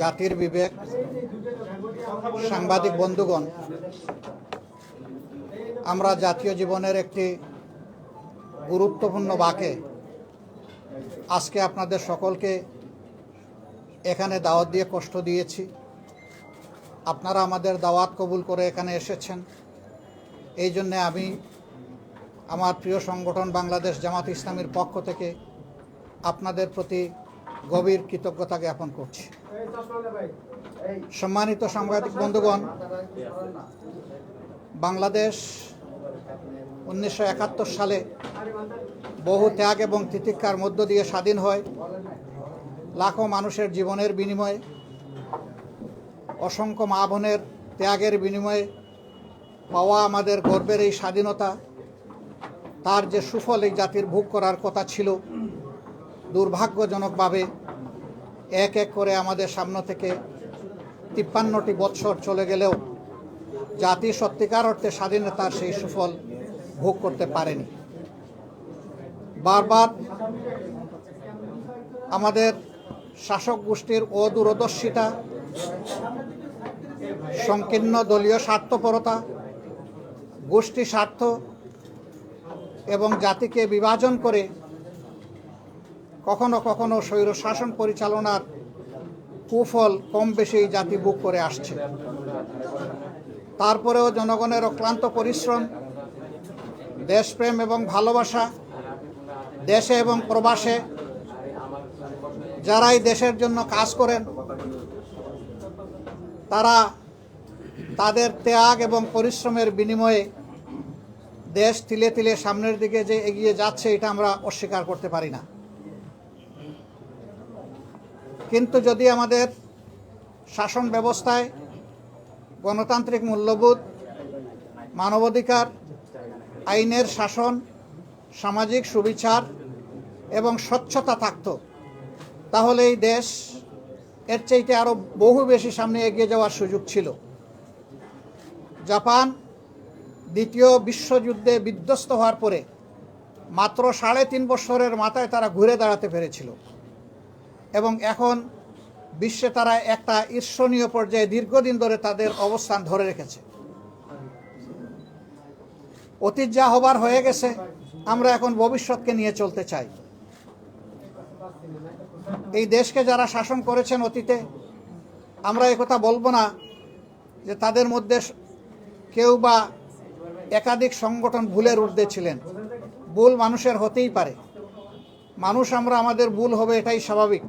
জাতির বিবেক, সাংবাদিক বন্ধুগণ, আমরা জাতীয় জীবনের একটি গুরুত্বপূর্ণ বাকে। আজকে আপনাদের সকলকে এখানে দাওয়াত দিয়ে কষ্ট দিয়েছি। আপনারা আমাদের দাওয়াত কবুল করে এখানে এসেছেন। এই জন্যে আমি আমার প্রিয় সংগঠন বাংলাদেশ জামাত ইসলামীর পক্ষ থেকে আপনাদের প্রতি গভীর কৃতজ্ঞতা জ্ঞাপন করছি। সম্মানিত সাংবাদিক বন্ধুগণ, বাংলাদেশ উনিশশো একাত্তর সালে বহু ত্যাগ এবং তিতিক্ষার মধ্য দিয়ে স্বাধীন হয়। লাখো মানুষের জীবনের বিনিময়ে, অসংখ্য মা বোনের ত্যাগের বিনিময়ে পাওয়া আমাদের গর্বের এই স্বাধীনতা, তার যে সুফল এই জাতির ভোগ করার কথা ছিল, দুর্ভাগ্যজনকভাবে এক এক করে আমাদের সামনে থেকে তিপ্পান্নটি বৎসর চলে গেলেও জাতি সত্যিকার অর্থে স্বাধীনতার সেই সুফল ভোগ করতে পারেনি। বারবার আমাদের শাসক গোষ্ঠীর অদূরদর্শিতা, সংকীর্ণ দলীয় স্বার্থপরতা, গোষ্ঠী স্বার্থ এবং জাতিকে বিভাজন করে কখনো কখনো স্বৈর শাসন পরিচালনার কুফল কম বেশি জাতি বুক করে আসছে। তারপরেও জনগণের অক্লান্ত পরিশ্রম, দেশপ্রেম এবং ভালোবাসা, দেশে এবং প্রবাসে যারাই দেশের জন্য কাজ করেন, তারা তাদের ত্যাগ এবং পরিশ্রমের বিনিময়ে দেশ তিলে তিলে সামনের দিকে যে এগিয়ে যাচ্ছে, এটা আমরা অস্বীকার করতে পারি না। কিন্তু যদি আমাদের শাসন ব্যবস্থায় গণতান্ত্রিক মূল্যবোধ, মানবাধিকার, আইনের শাসন, সামাজিক সুবিচার এবং স্বচ্ছতা থাকত, তাহলে এই দেশ এর চাইতে আরও বহু বেশি সামনে এগিয়ে যাওয়ার সুযোগ ছিল। জাপান দ্বিতীয় বিশ্বযুদ্ধে বিধ্বস্ত হওয়ার পরে মাত্র সাড়ে তিন বছরের মাথায় তারা ঘুরে দাঁড়াতে পেরেছিল। এবং এখন বিশ্বে তারা একটা ঈর্ষণীয় পর্যায়ে দীর্ঘদিন ধরে তাদের অবস্থান ধরে রেখেছে। অতীত যা হবার হয়ে গেছে, আমরা এখন ভবিষ্যৎকে নিয়ে চলতে চাই। এই দেশকে যারা শাসন করেছেন অতীতে, আমরা একথা বলব না যে তাদের মধ্যে কেউ বা একাধিক সংগঠন ভুলের ঊর্ধ্বে ছিলেন। ভুল মানুষের হতেই পারে। মানুষ আমরা, আমাদের ভুল হবে, এটাই স্বাভাবিক।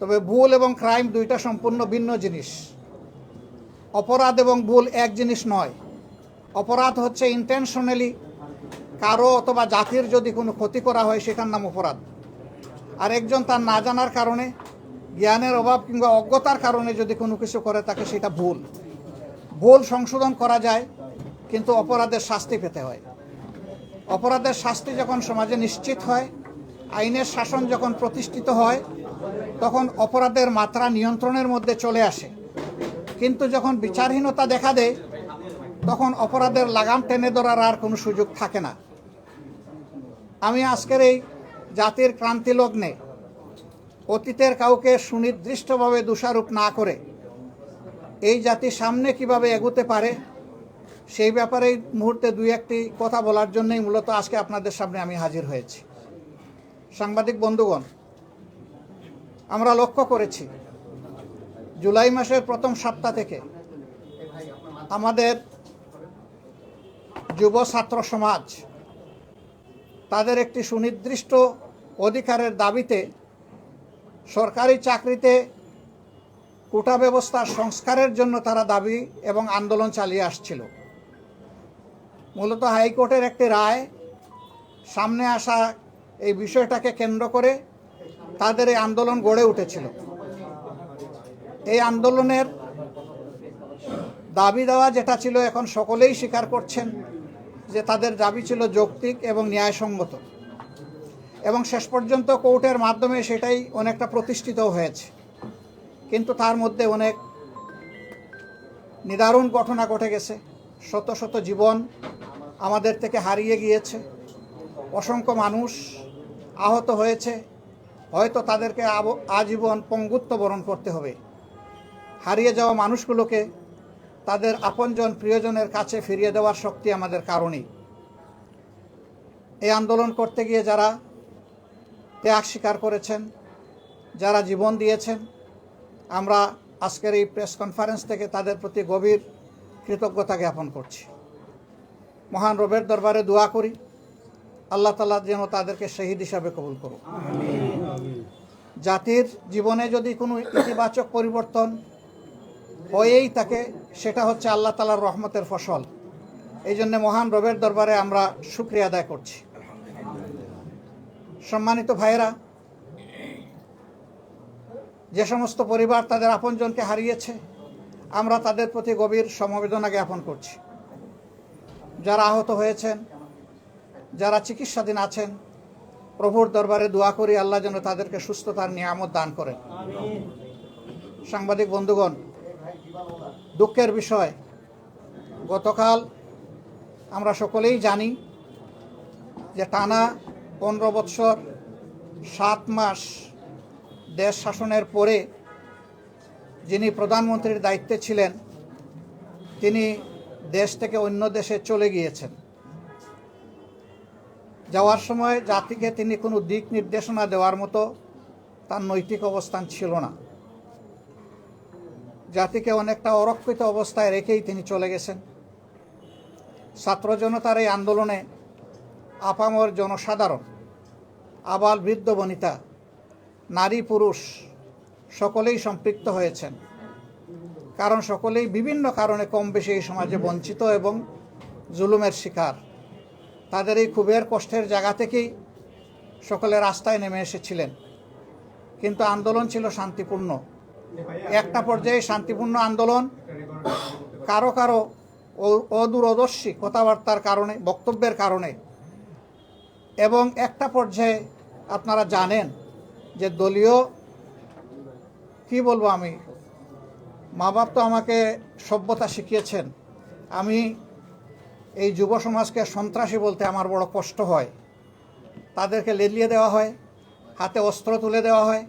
তবে ভুল এবং ক্রাইম দুইটা সম্পূর্ণ ভিন্ন জিনিস। অপরাধ এবং ভুল এক জিনিস নয়। অপরাধ হচ্ছে ইন্টেনশনালি কারও অথবা জাতির যদি কোনো ক্ষতি করা হয় সেটার নাম অপরাধ। আর একজন তার না জানার কারণে, জ্ঞানের অভাব কিংবা অজ্ঞতার কারণে যদি কোনো কিছু করে তাকে সেটা ভুল। ভুল সংশোধন করা যায়, কিন্তু অপরাধের শাস্তি পেতে হয়। অপরাধের শাস্তি যখন সমাজে নিশ্চিত হয়, আইনের শাসন যখন প্রতিষ্ঠিত হয় তখন অপরাধের মাত্রা নিয়ন্ত্রণের মধ্যে চলে আসে। কিন্তু যখন বিচারহীনতা দেখা দেয়, তখন অপরাধের লাগাম টেনে ধরার আর কোনো সুযোগ থাকে না। আমি আজকের এই জাতির ক্রান্তি লগ্নে অতীতের কাউকে সুনির্দিষ্টভাবে দোষারোপ না করে এই জাতি সামনে কীভাবে এগোতে পারে, সেই ব্যাপারে মুহূর্তে দুই একটি কথা বলার জন্যই মূলত আজকে আপনাদের সামনে আমি হাজির হয়েছি। সাংবাদিক বন্ধুগণ আমরা লক্ষ্য করেছি। জুলাই মাসের প্রথম সপ্তাহ থেকে আমাদের যুব ছাত্র সমাজ তাদের একটি সুনির্দিষ্ট অধিকারের দাবিতে সরকারি চাকরিতে কোটা ব্যবস্থার সংস্কারের জন্য তারা দাবি এবং আন্দোলন চালিয়ে আসছিল। মূলত হাইকোর্টের একটি রায় সামনে আসা এই বিষয়টাকে কেন্দ্র করে তাদের এই আন্দোলন গড়ে উঠেছিল। এই আন্দোলনের দাবি দেওয়া যেটা ছিল, এখন সকলেই স্বীকার করছেন যে তাদের দাবি ছিল যৌক্তিক এবং ন্যায়সঙ্গত। এবং শেষ পর্যন্ত কোর্টের মাধ্যমে সেটাই অনেকটা প্রতিষ্ঠিত হয়েছে। কিন্তু তার মধ্যে অনেক নিদারুণ ঘটনা ঘটে গেছে। শত শত জীবন আমাদের থেকে হারিয়ে গিয়েছে। অসংখ্য মানুষ আহত হয়েছে। হয়তো তাদেরকে আজীবন পঙ্গুত্ব বরণ করতে হবে। হারিয়ে যাওয়া মানুষগুলোকে তাদের আপনজন প্রিয়জনের কাছে ফিরিয়ে দেওয়ার শক্তি আমাদের কারণেই এই আন্দোলন করতে গিয়ে যারা ত্যাগ স্বীকার করেছেন, যারা জীবন দিয়েছেন, আমরা আজকের এই প্রেস কনফারেন্স থেকে তাদের প্রতি গভীর কৃতজ্ঞতা জ্ঞাপন করছি। মহান রবের দরবারে দোয়া করি। আল্লাহ তালা যেন তাদেরকে শহীদ হিসাবে কবুল করুক। জাতির জীবনে যদি কোনো ইতিবাচক পরিবর্তন হয়েই থাকে, সেটা হচ্ছে আল্লাহ তালার রহমতের ফসল। এই জন্য মহান রবের দরবারে আমরা শুক্রিয়া আদায় করছি। সম্মানিত ভাইয়েরা, যে সমস্ত পরিবার তাদের আপনজনকে হারিয়েছে, আমরা তাদের প্রতি গভীর সমবেদনা জ্ঞাপন করছি। যারা আহত হয়েছেন যারা চিকিৎসাধীন আছেন, প্রভুর দরবারে দোয়া করি আল্লাহ যেন তাদেরকে সুস্থতার নিয়ামত দান করেন। সাংবাদিক বন্ধুগণ, দুঃখের বিষয়, গতকাল আমরা সকলেই জানি যে টানা পনেরো বৎসর সাত মাস দেশ শাসনের পরে যিনি প্রধানমন্ত্রীর দায়িত্বে ছিলেন, তিনি দেশ থেকে অন্য দেশে চলে গিয়েছেন। যাওয়ার সময় জাতিকে তিনি কোনো দিক নির্দেশনা দেওয়ার মতো তার নৈতিক অবস্থান ছিল না। জাতিকে অনেকটা অরক্ষিত অবস্থায় রেখেই তিনি চলে গেছেন। ছাত্র জনতার এই আন্দোলনে আপামর জনসাধারণ, আবাল বৃদ্ধ বনিতা, নারী পুরুষ সকলেই সম্পৃক্ত হয়েছেন। কারণ সকলেই বিভিন্ন কারণে কম বেশি এই সমাজে বঞ্চিত এবং জুলুমের শিকার। তাদের এই ক্ষোভের কষ্টের জায়গা থেকেই সকলে রাস্তায় নেমে এসেছিলেন। কিন্তু আন্দোলন ছিল শান্তিপূর্ণ। একটা পর্যায়ে শান্তিপূর্ণ আন্দোলন কারও কারও অদূরদর্শী কথাবার্তার কারণে, বক্তব্যের কারণে। এবং একটা পর্যায়ে আপনারা জানেন যে দলীয়, কি বলব আমি? মা বাপ তো আমাকে সভ্যতা শিখিয়েছেন। আমি এই যুব সমাজকে সন্ত্রাসী বলতে আমার বড় কষ্ট হয়। তাদেরকে লেলিয়ে দেওয়া হয়, হাতে অস্ত্র তুলে দেওয়া হয়।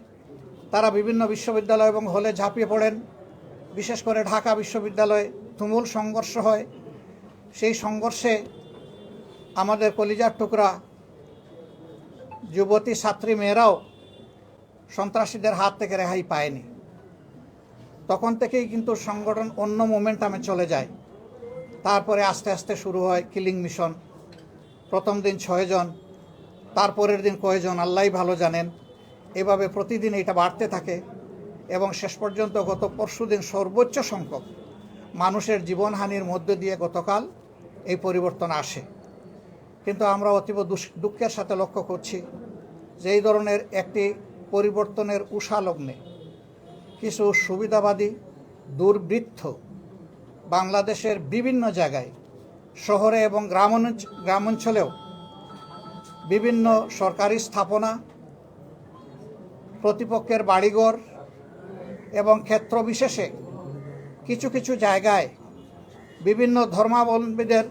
তারা বিভিন্ন বিশ্ববিদ্যালয় এবং হলে ঝাঁপিয়ে পড়েন। বিশেষ করে ঢাকা বিশ্ববিদ্যালয়ে তুমুল সংঘর্ষ হয়। সেই সংঘর্ষে আমাদের কলিজার টুকরা যুবতী ছাত্রী মেয়েরাও সন্ত্রাসীদের হাত থেকে রেহাই পায়নি। তখন থেকেই কিন্তু সংগঠন অন্য মোমেন্টামে চলে যায়। তারপরে আস্তে আস্তে শুরু হয় কিলিং মিশন। প্রথম দিন ছয়জন তারপরের দিন কয়জন আল্লাহই ভালো জানেন। এভাবে প্রতিদিন এটা বাড়তে থাকে এবং শেষ পর্যন্ত গত পরশু দিন সর্বোচ্চ সংখ্যক মানুষের জীবনহানির মধ্য দিয়ে গতকাল এই পরিবর্তন আসে। কিন্তু আমরা অতীব দুঃখের সাথে লক্ষ্য করছি যে এই ধরনের একটি পরিবর্তনের উষা লগ্নে কিছু সুবিধাবাদী দুর্বৃত্ত বাংলাদেশের বিভিন্ন জায়গায়, শহরে এবং গ্রামাঞ্চ- গ্রামাঞ্চলেও বিভিন্ন সরকারি স্থাপনা, প্রতিপক্ষের বাড়িঘর এবং ক্ষেত্র বিশেষে কিছু কিছু জায়গায় বিভিন্ন ধর্মাবলম্বীদের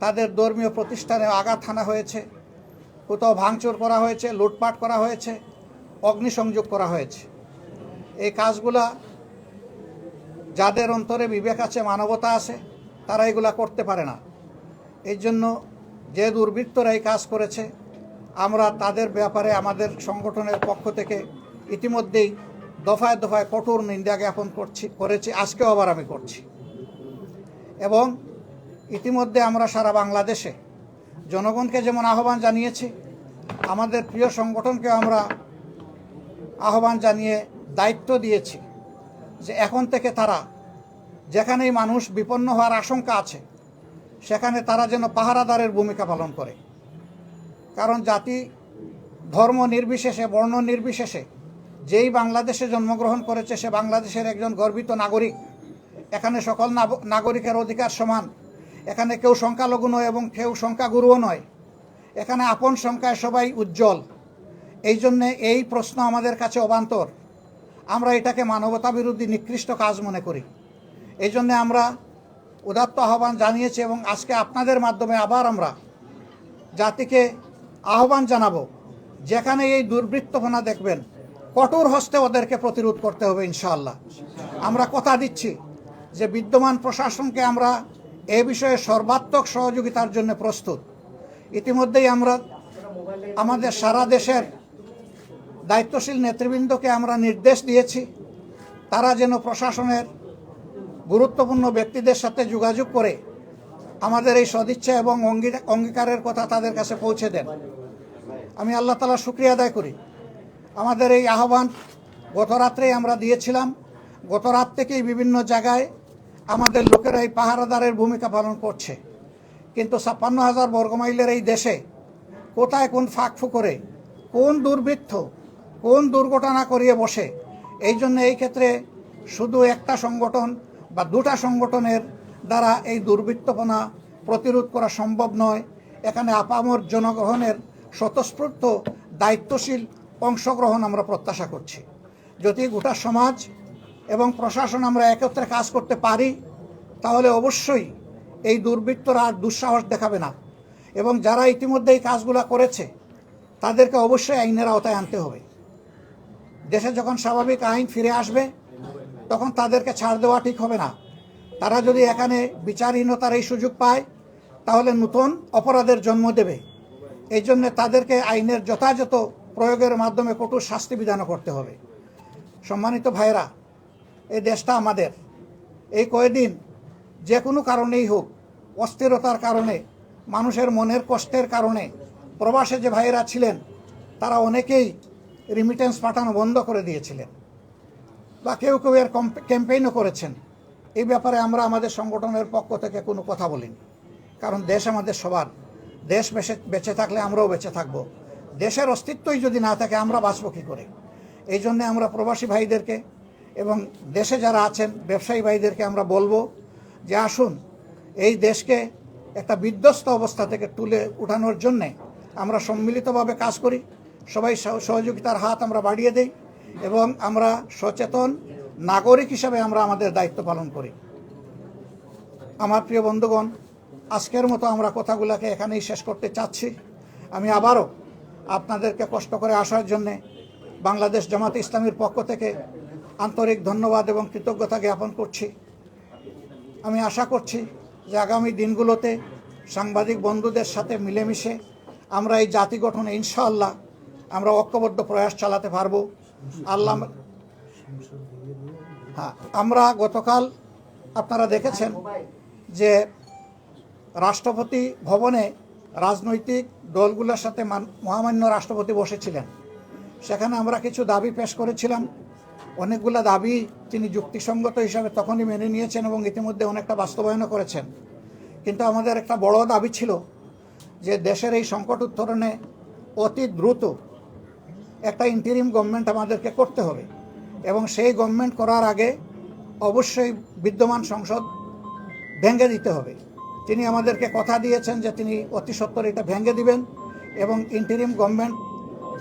তাদের ধর্মীয় প্রতিষ্ঠানে আঘাত হানা হয়েছে, কোথাও ভাঙচুর করা হয়েছে, লুটপাট করা হয়েছে, অগ্নিসংযোগ করা হয়েছে। এই কাজগুলা যাদের অন্তরে বিবেক আছে, মানবতা আছে, তারা এগুলা করতে পারে না। এই জন্য যে দুর্বৃত্তরা এই কাজ করেছে, আমরা তাদের ব্যাপারে আমাদের সংগঠনের পক্ষ থেকে ইতিমধ্যেই দফায় দফায় কঠোর নিন্দা জ্ঞাপন করছি, করেছি, আজকেও আবার আমি করছি। এবং ইতিমধ্যে আমরা সারা বাংলাদেশে জনগণকে যেমন আহ্বান জানিয়েছি, আমাদের প্রিয় সংগঠনকে আমরা আহ্বান জানিয়ে দায়িত্ব দিয়েছি। যে এখন থেকে তারা যেখানেই মানুষ বিপন্ন হওয়ার আশঙ্কা আছে, সেখানে তারা যেন পাহারাদারের ভূমিকা পালন করে। কারণ জাতি ধর্ম নির্বিশেষে, বর্ণ নির্বিশেষে যেই বাংলাদেশে জন্মগ্রহণ করেছে, সে বাংলাদেশের একজন গর্বিত নাগরিক। এখানে সকল নাগরিকের অধিকার সমান। এখানে কেউ সংখ্যালঘু নয় এবং কেউ সংখ্যাগুরুও নয়। এখানে আপন সংখ্যায় সবাই উজ্জ্বল। এই জন্যে এই প্রশ্ন আমাদের কাছে অবান্তর। আমরা এটাকে মানবতা বিরোধী নিকৃষ্ট কাজ মনে করি। এই জন্যে আমরা উদাত্ত আহ্বান জানিয়েছি এবং আজকে আপনাদের মাধ্যমে আবার আমরা জাতিকে আহ্বান জানাব, যেখানে এই দুর্বৃত্তপনা দেখবেন, কঠোর হস্তে ওদেরকে প্রতিরোধ করতে হবে ইনশাআল্লাহ। আমরা কথা দিচ্ছি যে বিদ্যমান প্রশাসনকে আমরা এ বিষয়ে সর্বাত্মক সহযোগিতার জন্য প্রস্তুত। ইতিমধ্যেই আমরা আমাদের সারা দেশের দায়িত্বশীল নেতৃবৃন্দকে আমরা নির্দেশ দিয়েছি। তারা যেন প্রশাসনের গুরুত্বপূর্ণ ব্যক্তিদের সাথে যোগাযোগ করে আমাদের এই সদিচ্ছা এবং অঙ্গী- অঙ্গীকারের কথা তাদের কাছে পৌঁছে দেন। আমি আল্লাহ তালা শুক্রিয়া আদায় করি। আমাদের এই আহ্বান গত রাত্রেই আমরা দিয়েছিলাম। গত রাত থেকেই বিভিন্ন জায়গায় আমাদের লোকেরা এই পাহারাদারের ভূমিকা পালন করছে। কিন্তু ছাপ্পান্ন হাজার বর্গমাইলের এই দেশে কোথায় কোন ফাঁক ফুকরে কোন দুর্বৃত্ত কোন দুর্ঘটনা করিয়ে বসে? এই জন্য এই ক্ষেত্রে শুধু একটা সংগঠন বা দুটা সংগঠনের দ্বারা এই দুর্বৃত্তপনা প্রতিরোধ করা সম্ভব নয়। এখানে আপামর জনগণের স্বতঃস্ফূর্ত দায়িত্বশীল অংশগ্রহণ আমরা প্রত্যাশা করছি। যদি গোটা সমাজ এবং প্রশাসন আমরা একত্রে কাজ করতে পারি, তাহলে অবশ্যই এই দুর্বৃত্তরা আর দুঃসাহস দেখাবে না। এবং যারা ইতিমধ্যে এই কাজগুলো করেছে, তাদেরকে অবশ্যই আইনের আওতায় আনতে হবে। দেশে যখন স্বাভাবিক আইন ফিরে আসবে, তখন তাদেরকে ছাড় দেওয়া ঠিক হবে না। তারা যদি এখানে বিচারহীনতার এই সুযোগ পায়, তাহলে নতুন অপরাধের জন্ম দেবে। এই জন্য তাদেরকে আইনের যথাযথ প্রয়োগের মাধ্যমে কঠোর শাস্তি বিধানও করতে হবে। সম্মানিত ভাইরা এই দেশটা আমাদের। এই কয়েকদিন যে কোনো কারণেই হোক, অস্থিরতার কারণে, মানুষের মনের কষ্টের কারণে, প্রবাসে যে ভাইয়েরা ছিলেন, তারা অনেকেই রিমিটেন্স পাঠানো বন্ধ করে দিয়েছিলেন। বা কেউ কেউ এর ক্যাম্পেইনও করেছেন। এই ব্যাপারে আমরা আমাদের সংগঠনের পক্ষ থেকে কোনো কথা বলিনি। কারণ দেশ আমাদের সবার। দেশ বেঁচে বেঁচে থাকলে আমরাও বেঁচে থাকব। দেশের অস্তিত্বই যদি না থাকে, আমরা বাঁচব কী করে? এই জন্যে আমরা প্রবাসী ভাইদেরকে এবং দেশে যারা আছেন, ব্যবসায়ী ভাইদেরকে আমরা বলব যে আসুন, এই দেশকে একটা বিধ্বস্ত অবস্থা থেকে তুলে উঠানোর জন্যে আমরা সম্মিলিতভাবে কাজ করি। সবাই সহ- সহযোগিতার হাত আমরা বাড়িয়ে দেই এবং আমরা সচেতন নাগরিক হিসাবে আমরা আমাদের দায়িত্ব পালন করি। আমার প্রিয় বন্ধুগণ, আজকের মতো আমরা কথাগুলোকে এখানেই শেষ করতে চাচ্ছি। আমি আবারও আপনাদেরকে কষ্ট করে আসার জন্যে বাংলাদেশ জামাতে ইসলামীর পক্ষ থেকে আন্তরিক ধন্যবাদ এবং কৃতজ্ঞতা জ্ঞাপন করছি। আমি আশা করছি যে আগামী দিনগুলোতে সাংবাদিক বন্ধুদের সাথে মিলেমিশে আমরা এই জাতি গঠনে ইনশাআল্লাহ আমরা ঐক্যবদ্ধ প্রয়াস চালাতে পারব। আল্লাহ হ্যাঁ আমরা গতকাল আপনারা দেখেছেন যে রাষ্ট্রপতি ভবনে রাজনৈতিক দলগুলোর সাথে মহামান্য রাষ্ট্রপতি বসেছিলেন। সেখানে আমরা কিছু দাবি পেশ করেছিলাম। অনেকগুলো দাবি তিনি যুক্তিসঙ্গত হিসাবে তখনই মেনে নিয়েছেন এবং ইতিমধ্যে অনেকটা বাস্তবায়নও করেছেন। কিন্তু আমাদের একটা বড় দাবি ছিল যে দেশের এই সংকট উত্তরণে অতি দ্রুত একটা ইন্টারিম গভর্নমেন্ট আমাদেরকে করতে হবে। এবং সেই গভর্নমেন্ট করার আগে অবশ্যই বিদ্যমান সংসদ ভেঙে দিতে হবে। তিনি আমাদেরকে কথা দিয়েছেন যে তিনি অতি সত্বর এটা ভেঙে দিবেন এবং ইন্টারিম গভর্নমেন্ট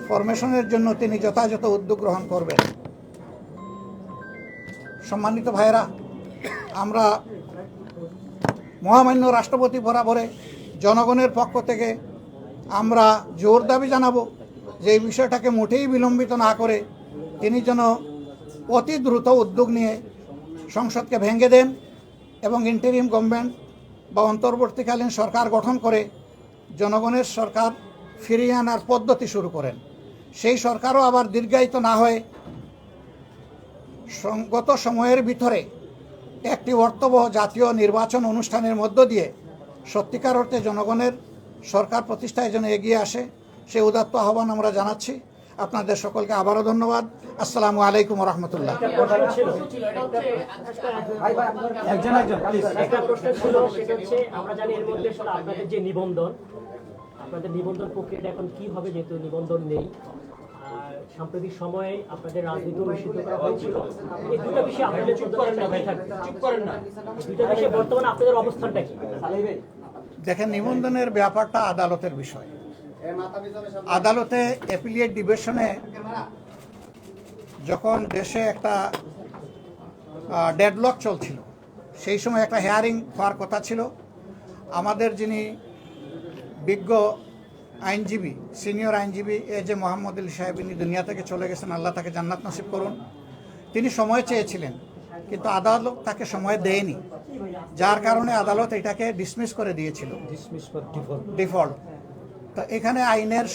ফরমেশনের জন্য তিনি যথাযথ উদ্যোগ গ্রহণ করবেন। সম্মানিত ভাইয়েরা, আমরা মহামান্য রাষ্ট্রপতি বরাবরে জনগণের পক্ষ থেকে আমরা জোর দাবি জানাব যে এই বিষয়টাকে মোটেই বিলম্বিত না করে তিনি যেন অতি দ্রুত উদ্যোগ নিয়ে সংসদকে ভেঙে দেন এবং ইন্টারিম গভর্নমেন্ট বা অন্তর্বর্তীকালীন সরকার গঠন করে জনগণের সরকার ফিরিয়ে আনার পদ্ধতি শুরু করেন। সেই সরকারও আবার দীর্ঘায়িত না হয়ে সঙ্গত সময়ের ভিতরে একটি অর্থবহ জাতীয় নির্বাচন অনুষ্ঠানের মধ্য দিয়ে সত্যিকার অর্থে জনগণের সরকার প্রতিষ্ঠায় যেন এগিয়ে আসে। সেই উদাত্ত আহ্বান আমরা জানাচ্ছি। আপনাদের সকলকে আবারও ধন্যবাদ। আসসালামু আলাইকুম রহমতুল্লাহ আমরা জানি এর মধ্যে যে নিবন্ধন আপনাদের নিবন্ধন প্রক্রিয়াটা এখন কি হবে যেহেতু নিবন্ধন নেই সাম্প্রতিক সময়ে আপনাদের রাজনীতি নিষিদ্ধ করা হয়েছিল। এই দুটো বিষয়ে আপনাদের চুপ করেন না চুপ করেন না। দুটো বিষয়ে বর্তমানে আপনাদের অবস্থানটা কি? দেখেন নিবন্ধনের ব্যাপারটা আদালতের বিষয়। আদালতে অ্যাপিলিয়েট ডিভিশনে যখন দেশে একটা ডেডলক চলছিল সেই সময় একটা হেয়ারিং হওয়ার কথা ছিল। আমাদের যিনি বিজ্ঞ আইনজীবী সিনিয়র আইনজীবী এ যে মোহাম্মদ আলী সাহেব ইনি দুনিয়া থেকে চলে গেছেন আল্লাহ তাকে জান্নাত নসিব করুন। তিনি সময় চেয়েছিলেন কিন্তু আদালত তাকে সময় দেয়নি যার কারণে আদালত এটাকে ডিসমিস করে দিয়েছিল। ডিফল্ট তো এখানে আইনের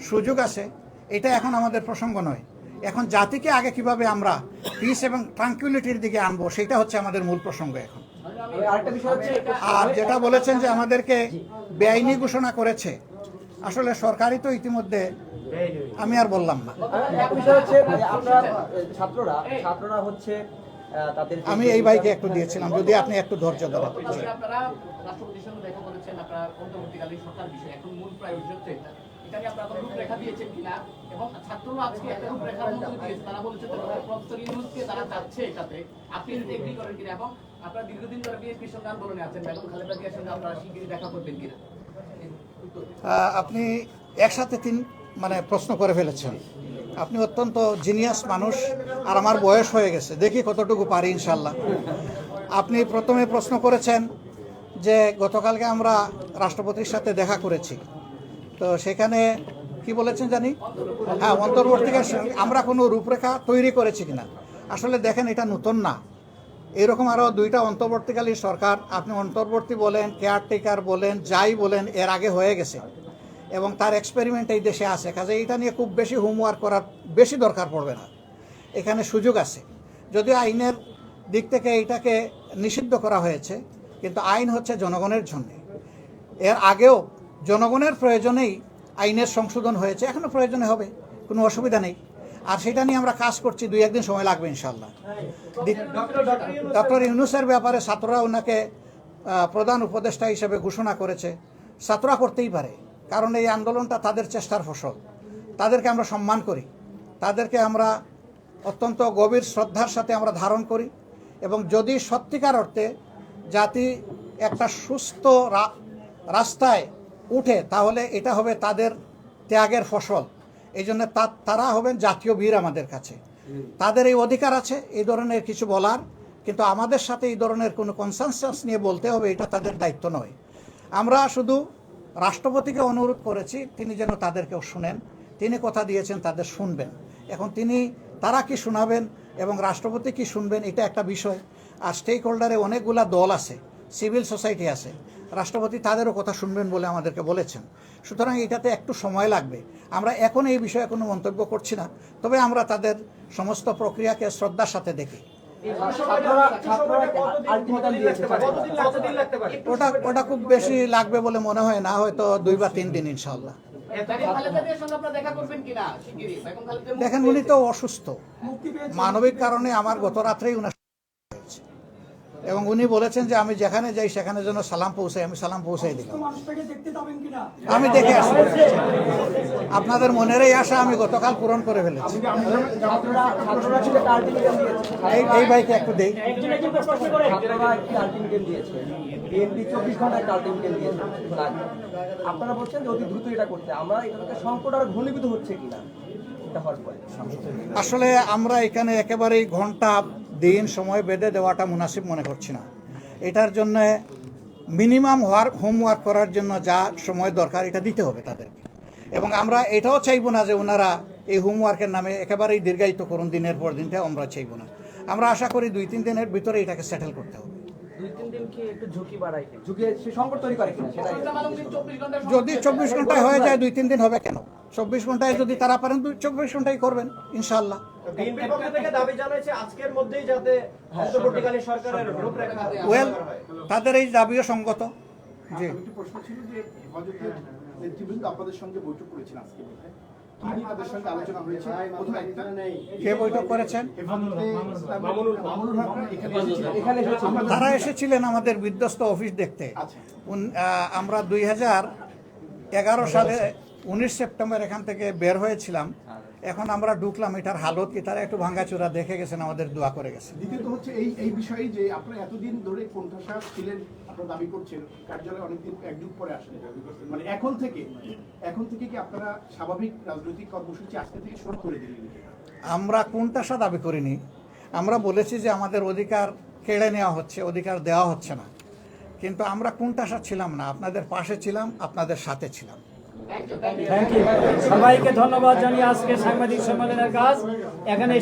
সুযোগ আছে। এটা এখন আমাদের প্রসঙ্গ নয়। এখন জাতিকে আগে কীভাবে আমরা পিস এবং ট্রাঙ্কুইলিটির দিকে আনব সেটা হচ্ছে আমাদের মূল প্রসঙ্গ এখন। আরেকটা বিষয় হচ্ছে আর যেটা বলেছেন যে আমাদেরকে বেআইনি ঘোষণা করেছে আসলে সরকারই তো ইতিমধ্যে আমি আর বললাম না। এক বিষয় হচ্ছে যে আপনারা আহ, ছাত্ররা ছাত্ররা হচ্ছে আহ, তাদের যে- আমি এই ভাইকে একটু দিয়েছিলাম যদি আপনি একটু ধৈর্য জি। সরকার বিষয়। এখন মূল হচ্ছে এটা। নিয়ে আপনারা রূপরেখা দিয়েছেন কিনা? এবং ছাত্ররা আজকে একটা রূপরেখার মধ্যে দিয়েছে, তারা বলেছে প্রফেসর ইউনুসকে তারা চাচ্ছে এটাতে। আপনি যদি এগ্রি করেন কিনা? এবং আপনারা দীর্ঘদিন ধরে সঙ্গে আন্দোলনে আছেন খালেদা জিয়ার সঙ্গে আপনারা শিগগিরই দেখা করবেন কিনা? আপনি একসাথে তিন মানে প্রশ্ন করে ফেলেছেন। আপনি অত্যন্ত জিনিয়াস মানুষ, আর আমার বয়স হয়ে গেছে। দেখি কতটুকু পারি ইনশাল্লাহ আপনি প্রথমে প্রশ্ন করেছেন যে গতকালকে আমরা রাষ্ট্রপতির সাথে দেখা করেছি। তো সেখানে কি বলেছেন জানি? হ্যাঁ অন্তর্বর্তীকাল সরকার- আমরা কোনো রূপরেখা তৈরি করেছি কিনা? আসলে দেখেন, এটা নতুন না। এরকম আরও দুইটা অন্তর্বর্তীকালীন সরকার, আপনি অন্তর্বর্তী বলেন কেয়ারটেকার বলেন, যাই বলেন, এর আগে হয়ে গেছে। এবং তার এক্সপেরিমেন্ট এই দেশে আছে। কাজে এটা নিয়ে খুব বেশি হোমওয়ার্ক করার বেশি দরকার পড়বে না। এখানে সুযোগ আছে। যদিও আইনের দিক থেকে এটাকে নিষিদ্ধ করা হয়েছে কিন্তু আইন হচ্ছে জনগণের জন্য। এর আগেও জনগণের প্রয়োজনেই আইনের সংশোধন হয়েছে এখনও প্রয়োজনে হবে, কোনো অসুবিধা নেই। আর সেটা নিয়ে আমরা কাজ করছি, দুই একদিন সময় লাগবে ইনশাল্লাহ ডক্টর ইউনুসের ব্যাপারে ছাত্ররা ওনাকে প্রধান উপদেষ্টা হিসেবে ঘোষণা করেছে। ছাত্ররা করতেই পারে, কারণ এই আন্দোলনটা তাদের চেষ্টার ফসল। তাদেরকে আমরা সম্মান করি, তাদেরকে আমরা অত্যন্ত গভীর শ্রদ্ধার সাথে আমরা ধারণ করি এবং যদি সত্যিকার অর্থে জাতি একটা সুস্থ রাস্তায় উঠে, তাহলে এটা হবে তাদের ত্যাগের ফসল। এই জন্য তারা হবেন জাতীয় বীর আমাদের কাছে। তাদের এই অধিকার আছে, এই ধরনের কিছু বলার, কিন্তু আমাদের সাথে এই ধরনের কোনো কনসেনসাস নিয়ে বলতে হবে, এটা তাদের দায়িত্ব নয়। আমরা শুধু রাষ্ট্রপতিকে অনুরোধ করেছি, তিনি যেন তাদেরকেও শুনেন। তিনি কথা দিয়েছেন, তাদের শুনবেন। এখন তিনি তারা কি শোনাবেন এবং রাষ্ট্রপতি কি শুনবেন, এটা একটা বিষয়। আর স্টেক হোল্ডারে অনেকগুলা দল আছে সিভিল সোসাইটি আছে, রাষ্ট্রপতি তাদেরও কথা শুনবেন বলে আমাদেরকে বলেছেন। সুতরাং এটাতে একটু সময় লাগবে। আমরা এখন এই বিষয়ে কোনো মন্তব্য করছি না, তবে আমরা তাদের সমস্ত প্রক্রিয়াকে শ্রদ্ধার সাথে দেখি। ওটা ওটা খুব বেশি লাগবে বলে মনে হয় না, হয়তো দুই বা তিন দিন ইনশাল্লাহ দেখেন উনি তো অসুস্থ। মানবিক কারণে আমার গত রাত্রেই উনার এবং উনি বলেছেন যে আমি যেখানে যাই সেখানে যেন সালাম পৌঁছাই আমি সালাম পৌঁছাই দিলাম। আমি দেখে আসব আপনাদের মনের এই আশা আমি গতকাল পূরণ করে ফেলেছি। এই ভাইকে একটু দেই। আপনারা বলছেন যে অতি দ্রুত এটা করতে। আমরা সংকট আর ঘনীভূত হচ্ছে কিনা? আসলে আমরা এখানে একেবারেই ঘণ্টা দিন সময় বেঁধে দেওয়াটা মুনাসিব মনে করছি না। এটার জন্য মিনিমাম ওয়ার্ক হোমওয়ার্ক করার জন্য যা সময় দরকার এটা দিতে হবে তাদেরকে। এবং আমরা এটাও চাইব না যে ওনারা এই হোমওয়ার্কের নামে একেবারেই দীর্ঘায়িত করুন দিনের পর দিনটা আমরা চাইব না। আমরা আশা করি দুই তিন দিনের ভিতরে এটাকে সেটেল করতে হবে। দুই তিন দিন কি একটু ঝুঁকি বাড়াই ঝুঁকে সে সংকট তৈরি করে কিনা সেটাই। ইসলাম আলমগীর চব্বিশ ঘণ্টার যদি চব্বিশ ঘন্টায় হয়ে যায় দুই তিন দিন হবে কেন? চব্বিশ ঘন্টায় যদি তারা পারেন দুই চব্বিশ ঘন্টায় করবেন ইনশাল্লাহ বিএনপির পক্ষ থেকে দাবি জানাইছে আজকের মধ্যেই যাতে অন্তর্বর্তীকালীন সরকারের রূপরেখা ওয়েল তাদের এই দাবিও সঙ্গত। জি। একটি প্রশ্ন ছিল যে হেফাজতের নেতৃবৃন্দ আপনাদের সঙ্গে বৈঠক করেছেন আজকে বোধহয়। কি নিয়ে তাদের সঙ্গে আলোচনা হয়েছে? কোথায় কে বৈঠক করেছেন? হেফাজতে ইসলামের মামুনুল হক এখানে এসেছিলেন। এখানে এসেছে আমরা- তারা এসেছিলেন আমাদের বিধ্বস্ত অফিস দেখতে। আচ্ছা। আমরা দুই হাজার এগারো সালে উনিশ সেপ্টেম্বর এখান থেকে বের হয়েছিলাম। এখন আমরা ঢুকলাম এটার হালত কি তারা একটু ভাঙ্গাচুরা দেখে গেছেন আমাদের দোয়া করে গেছেন। দ্বিতীয়ত হচ্ছে এই এই বিষয়ে যে আপনারা এতদিন ধরে কোণঠাসা ছিলেন আপনারা দাবি করছেন কার্যালয়ে অনেকদিন এক যুগ পরে আসেন। মানে এখন থেকে এখন থেকে কি আপনারা স্বাভাবিক রাজনৈতিক কর্মসূচি আজকে থেকে শুরু করে দিলেন? আমরা কোনটাসা দাবি করিনি। আমরা বলেছি যে আমাদের অধিকার কেড়ে নেওয়া হচ্ছে অধিকার দেওয়া হচ্ছে না। কিন্তু আমরা কোনটাসা ছিলাম না আপনাদের পাশে ছিলাম আপনাদের সাথে ছিলাম। থ্যাংক ইউ সবাইকে ধন্যবাদ জানিয়ে আজকে সাংবাদিক সম্মেলনের কাজ। এখানে